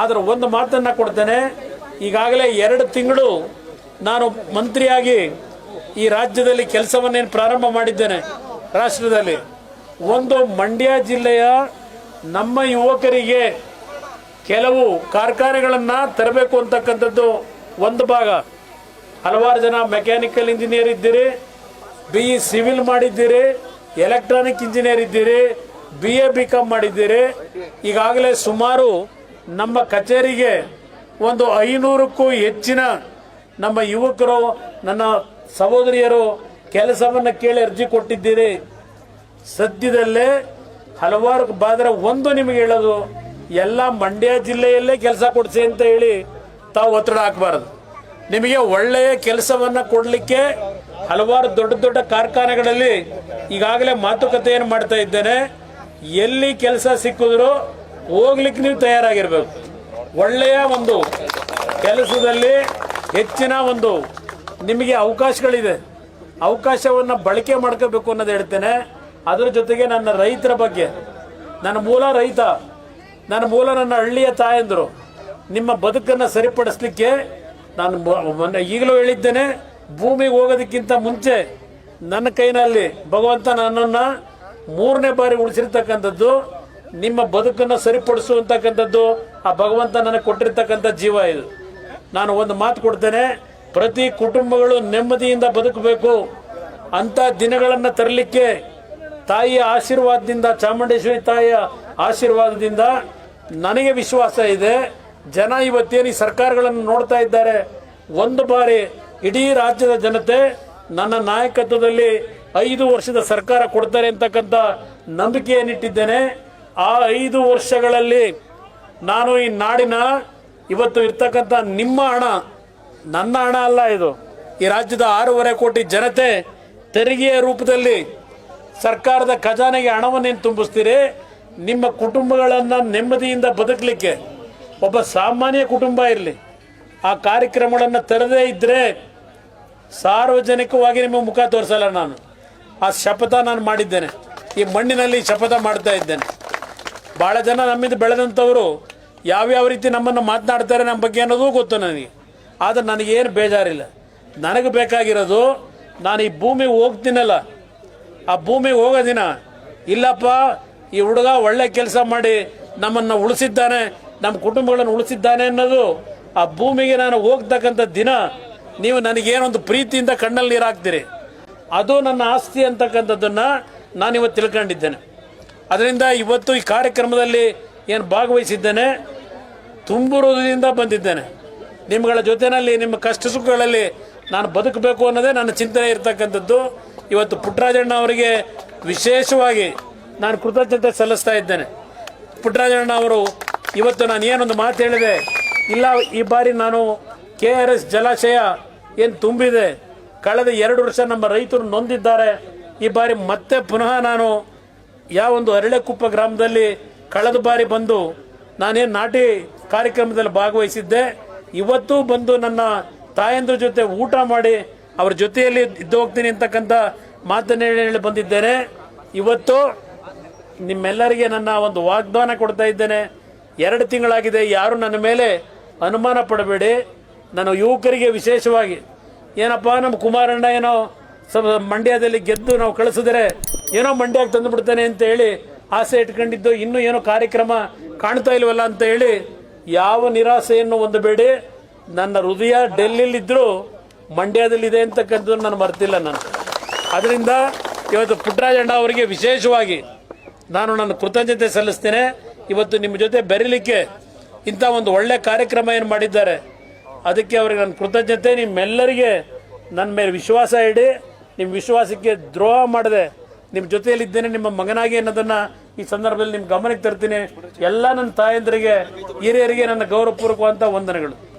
ಆದ್ರೆ ಒಂದು ಮಾತನ್ನು ಕೊಡ್ತೇನೆ. ಈಗಾಗಲೇ ಎರಡು ತಿಂಗಳು ನಾನು ಮಂತ್ರಿಯಾಗಿ ಈ ರಾಜ್ಯದಲ್ಲಿ ಕೆಲಸವನ್ನೇನು ಪ್ರಾರಂಭ ಮಾಡಿದ್ದೇನೆ. ರಾಷ್ಟ್ರದಲ್ಲಿ ಒಂದು ಮಂಡ್ಯ ಜಿಲ್ಲೆಯ ನಮ್ಮ ಯುವಕರಿಗೆ ಕೆಲವು ಕಾರ್ಖಾನೆಗಳನ್ನು ತರಬೇಕು ಅಂತಕ್ಕಂಥದ್ದು ಒಂದು ಭಾಗ. ಹಲವಾರು ಜನ ಮೆಕ್ಯಾನಿಕಲ್ ಇಂಜಿನಿಯರ್ ಇದ್ದೀರಿ, ಬಿ ಇ ಸಿವಿಲ್ ಮಾಡಿದ್ದೀರಿ, ಎಲೆಕ್ಟ್ರಾನಿಕ್ ಇಂಜಿನಿಯರ್ ಇದ್ದೀರಿ, ಬಿ ಎ ಬಿ ಕಾಮ್ ಮಾಡಿದ್ದೀರಿ. ಈಗಾಗಲೇ ಸುಮಾರು ನಮ್ಮ ಕಚೇರಿಗೆ ಒಂದು ಐನೂರಕ್ಕೂ ಹೆಚ್ಚಿನ ನಮ್ಮ ಯುವಕರು, ನನ್ನ ಸಹೋದರಿಯರು ಕೆಲಸವನ್ನು ಕೇಳಿ ಅರ್ಜಿ ಕೊಟ್ಟಿದ್ದೀರಿ. ಸದ್ಯದಲ್ಲೇ ಹಲವಾರು ಬಾದರ ಒಂದು ನಿಮಗೆ ಹೇಳೋದು, ಎಲ್ಲ ಮಂಡ್ಯ ಜಿಲ್ಲೆಯಲ್ಲೇ ಕೆಲಸ ಕೊಡಿಸಿ ಅಂತ ಹೇಳಿ ತಾವು ಒತ್ತಡ ಹಾಕಬಾರದು. ನಿಮಗೆ ಒಳ್ಳೆಯ ಕೆಲಸವನ್ನು ಕೊಡಲಿಕ್ಕೆ ಹಲವಾರು ದೊಡ್ಡ ದೊಡ್ಡ ಕಾರ್ಖಾನೆಗಳಲ್ಲಿ ಈಗಾಗಲೇ ಮಾತುಕತೆಯನ್ನು ಮಾಡ್ತಾ ಇದ್ದೇನೆ. ಎಲ್ಲಿ ಕೆಲಸ ಸಿಕ್ಕಿದ್ರು ಹೋಗ್ಲಿಕ್ಕೆ ನೀವು ತಯಾರಾಗಿರ್ಬೇಕು. ಒಳ್ಳೆಯ ಒಂದು ಕೆಲಸದಲ್ಲಿ ಹೆಚ್ಚಿನ ಒಂದು ನಿಮಗೆ ಅವಕಾಶಗಳಿದೆ. ಅವಕಾಶವನ್ನು ಬಳಕೆ ಮಾಡ್ಕೋಬೇಕು ಅನ್ನೋದು ಹೇಳ್ತೇನೆ. ಅದರ ಜೊತೆಗೆ ನನ್ನ ರೈತರ ಬಗ್ಗೆ, ನನ್ನ ಮೂಲ ರೈತ, ನನ್ನ ಮೂಲ ನನ್ನ ಹಳ್ಳಿಯ ತಾಯಂದರು, ನಿಮ್ಮ ಬದುಕನ್ನು ಸರಿಪಡಿಸ್ಲಿಕ್ಕೆ ನಾನು ಮೊನ್ನೆ ಈಗಲೂ ಹೇಳಿದ್ದೇನೆ. ಭೂಮಿಗೆ ಹೋಗೋದಕ್ಕಿಂತ ಮುಂಚೆ ನನ್ನ ಕೈನಲ್ಲಿ ಭಗವಂತ ನನ್ನನ್ನು ಮೂರನೇ ಬಾರಿ ಉಳಿಸಿರ್ತಕ್ಕಂಥದ್ದು. ನಿಮ್ಮ ಬದುಕನ್ನು ಸರಿಪಡಿಸುವಂತಕ್ಕಂಥದ್ದು ಆ ಭಗವಂತ ನನಗೆ ಕೊಟ್ಟಿರ್ತಕ್ಕಂಥ ಜೀವ ಇದು. ನಾನು ಒಂದು ಮಾತು ಕೊಡ್ತೇನೆ, ಪ್ರತಿ ಕುಟುಂಬಗಳು ನೆಮ್ಮದಿಯಿಂದ ಬದುಕಬೇಕು. ಅಂತ ದಿನಗಳನ್ನು ತರಲಿಕ್ಕೆ ತಾಯಿಯ ಆಶೀರ್ವಾದದಿಂದ, ಚಾಮುಂಡೇಶ್ವರಿ ತಾಯಿಯ ಆಶೀರ್ವಾದದಿಂದ ನನಗೆ ವಿಶ್ವಾಸ ಇದೆ. ಜನ ಇವತ್ತೇನು ಈ ಸರ್ಕಾರಗಳನ್ನು ನೋಡ್ತಾ ಇದ್ದಾರೆ. ಒಂದು ಬಾರಿ ಇಡೀ ರಾಜ್ಯದ ಜನತೆ ನನ್ನ ನಾಯಕತ್ವದಲ್ಲಿ ಐದು ವರ್ಷದ ಸರ್ಕಾರ ಕೊಡ್ತಾರೆ ಅಂತಕ್ಕಂಥ ನಂಬಿಕೆಯನ್ನಿಟ್ಟಿದ್ದೇನೆ. ಆ ಐದು ವರ್ಷಗಳಲ್ಲಿ ನಾನು ಈ ನಾಡಿನ ಇವತ್ತು ಇರ್ತಕ್ಕಂಥ ನಿಮ್ಮ ಹಣ, ನನ್ನ ಹಣ ಅಲ್ಲ ಇದು, ಈ ರಾಜ್ಯದ ಆರೂವರೆ ಕೋಟಿ ಜನತೆ ತೆರಿಗೆಯ ರೂಪದಲ್ಲಿ ಸರ್ಕಾರದ ಖಜಾನೆಗೆ ಹಣವನ್ನೇನು ತುಂಬಿಸ್ತೀರಿ? ನಿಮ್ಮ ಕುಟುಂಬಗಳನ್ನು ನೆಮ್ಮದಿಯಿಂದ ಬದುಕಲಿಕ್ಕೆ ಒಬ್ಬ ಸಾಮಾನ್ಯ ಕುಟುಂಬ ಇರಲಿ. ಆ ಕಾರ್ಯಕ್ರಮಗಳನ್ನು ತರದೇ ಇದ್ದರೆ ಸಾರ್ವಜನಿಕವಾಗಿ ನಿಮ್ಮ ಮುಖ ತೋರಿಸಲ್ಲ ನಾನು. ಆ ಶಪಥ ನಾನು ಮಾಡಿದ್ದೇನೆ. ಈ ಮಣ್ಣಿನಲ್ಲಿ ಶಪಥ ಮಾಡ್ತಾ ಇದ್ದೇನೆ. ಭಾಳ ಜನ ನಮ್ಮಿಂದ ಬೆಳೆದಂಥವರು ಯಾವ್ಯಾವ ರೀತಿ ನಮ್ಮನ್ನು ಮಾತನಾಡ್ತಾರೆ ನಮ್ಮ ಬಗ್ಗೆ ಅನ್ನೋದು ಗೊತ್ತು ನನಗೆ. ಆದರೆ ನನಗೇನು ಬೇಜಾರಿಲ್ಲ. ನನಗೆ ಬೇಕಾಗಿರೋದು ನಾನು ಈ ಭೂಮಿಗೆ ಹೋಗ್ತೀನಲ್ಲ. ಆ ಭೂಮಿಗೆ ಹೋಗೋ ದಿನ, ಇಲ್ಲಪ್ಪ, ಈ ಹುಡುಗ ಒಳ್ಳೆ ಕೆಲಸ ಮಾಡಿ ನಮ್ಮನ್ನು ಉಳಿಸಿದ್ದಾನೆ, ನಮ್ಮ ಕುಟುಂಬಗಳನ್ನು ಉಳಿಸಿದ್ದಾನೆ ಅನ್ನೋದು ಆ ಭೂಮಿಗೆ ನಾನು ಹೋಗ್ತಕ್ಕಂಥ ದಿನ ನೀವು ನನಗೇನೊಂದು ಪ್ರೀತಿಯಿಂದ ಕಣ್ಣಲ್ಲಿ ನೀರು ಹಾಕ್ತೀರಿ. ಅದು ನನ್ನ ಆಸ್ತಿ ಅಂತಕ್ಕಂಥದ್ದನ್ನು ನಾನು ಇವತ್ತು ತಿಳ್ಕೊಂಡಿದ್ದೇನೆ. ಅದರಿಂದ ಇವತ್ತು ಈ ಕಾರ್ಯಕ್ರಮದಲ್ಲಿ ಏನು ಭಾಗವಹಿಸಿದ್ದೇನೆ ತುಂಬು ಹೃದಯದಿಂದ ಬಂದಿದ್ದೇನೆ. ನಿಮ್ಮಗಳ ಜೊತೆಯಲ್ಲಿ ನಿಮ್ಮ ಕಷ್ಟ ಸುಖಗಳಲ್ಲಿ ನಾನು ಬದುಕಬೇಕು ಅನ್ನೋದೇ ನನ್ನ ಚಿಂತನೆ ಇರತಕ್ಕಂಥದ್ದು. ಇವತ್ತು ಪುಟ್ಟರಾಜಣ್ಣ ಅವರಿಗೆ ವಿಶೇಷವಾಗಿ ನಾನು ಕೃತಜ್ಞತೆ ಸಲ್ಲಿಸ್ತಾ ಇದ್ದೇನೆ. ಪುಟ್ಟರಾಜಣ್ಣ ಅವರು, ಇವತ್ತು ನಾನು ಏನೊಂದು ಮಾತು ಹೇಳಿದೆ, ಇಲ್ಲ, ಈ ಬಾರಿ ನಾನು ಕೆ ಆರ್ ಎಸ್ ಜಲಾಶಯ ಏನು ತುಂಬಿದೆ, ಕಳೆದ ಎರಡು ವರ್ಷ ನಮ್ಮ ರೈತರು ನೊಂದಿದ್ದಾರೆ, ಈ ಬಾರಿ ಮತ್ತೆ ಪುನಃ ನಾನು ಯಾವೊಂದು ಅರಳೆಕುಪ್ಪ ಗ್ರಾಮದಲ್ಲಿ ಕಳೆದ ಬಾರಿ ಬಂದು ನಾನೇನು ನಾಟಿ ಕಾರ್ಯಕ್ರಮದಲ್ಲಿ ಭಾಗವಹಿಸಿದ್ದೆ. ಇವತ್ತು ಬಂದು ನನ್ನ ತಾಯಂದ್ರ ಜೊತೆ ಊಟ ಮಾಡಿ ಅವ್ರ ಜೊತೆಯಲ್ಲಿ ಇದ್ದು ಹೋಗ್ತೀನಿ ಅಂತಕ್ಕಂಥ ಮಾತನ್ನ ಹೇಳಿ ಬಂದಿದ್ದೇನೆ. ಇವತ್ತು ನಿಮ್ಮೆಲ್ಲರಿಗೆ ನನ್ನ ಒಂದು ವಾಗ್ದಾನ ಕೊಡ್ತಾ ಇದ್ದೇನೆ. ಎರಡು ತಿಂಗಳಾಗಿದೆ, ಯಾರು ನನ್ನ ಮೇಲೆ ಅನುಮಾನ ಪಡಬೇಡಿ. ನಾನು ಯುವಕರಿಗೆ ವಿಶೇಷವಾಗಿ ಏನಪ್ಪ, ನಮ್ಮ ಕುಮಾರಣ್ಣ ಏನೋ ಮಂಡ್ಯದಲ್ಲಿ ಗೆದ್ದು ನಾವು ಕಳಿಸಿದ್ರೆ ಏನೋ ಮಂಡ್ಯಕ್ಕೆ ತಂದು ಬಿಡ್ತಾನೆ ಅಂತ ಹೇಳಿ ಆಸೆ ಇಟ್ಕೊಂಡಿದ್ದು, ಇನ್ನೂ ಏನೋ ಕಾರ್ಯಕ್ರಮ ಕಾಣ್ತಾ ಇಲ್ವಲ್ಲ ಅಂತ ಹೇಳಿ ಯಾವ ನಿರಾಸೆಯನ್ನು ಹೊಂದಬೇಡಿ. ನನ್ನ ಹೃದಯ ಡೆಲ್ಲಿಲಿದ್ದರೂ ಮಂಡ್ಯದಲ್ಲಿದೆ ಅಂತಕ್ಕಂಥದ್ದು ನಾನು ಮರ್ತಿಲ್ಲ ನಾನು. ಅದರಿಂದ ಇವತ್ತು ಪುಟ್ಟರಾಜಣ್ಣ ಅವರಿಗೆ ವಿಶೇಷವಾಗಿ ನಾನು ನನ್ನ ಕೃತಜ್ಞತೆ ಸಲ್ಲಿಸ್ತೇನೆ. ಇವತ್ತು ನಿಮ್ಮ ಜೊತೆ ಬೆರೀಲಿಕ್ಕೆ ಇಂಥ ಒಂದು ಒಳ್ಳೆ ಕಾರ್ಯಕ್ರಮ ಏನು ಮಾಡಿದ್ದಾರೆ, ಅದಕ್ಕೆ ಅವರಿಗೆ ನನ್ನ ಕೃತಜ್ಞತೆ. ನಿಮ್ಮೆಲ್ಲರಿಗೆ ನನ್ನ ಮೇಲೆ ವಿಶ್ವಾಸ ಇಡಿ. ನಿಮ್ಮ ವಿಶ್ವಾಸಕ್ಕೆ ದ್ರೋಹ ಮಾಡದೆ ನಿಮ್ಮ ಜೊತೆಯಲ್ಲಿದ್ದೇನೆ ನಿಮ್ಮ ಮಗನಾಗಿ ಅನ್ನೋದನ್ನ ಈ ಸಂದರ್ಭದಲ್ಲಿ ನಿಮ್ಮ ಗಮನಕ್ಕೆ ತರ್ತೀನಿ. ಎಲ್ಲ ನನ್ನ ತಾಯಂದರಿಗೆ, ಹಿರಿಯರಿಗೆ ನನ್ನ ಗೌರವಪೂರ್ವಕವಾದಂಥ ವಂದನೆಗಳು.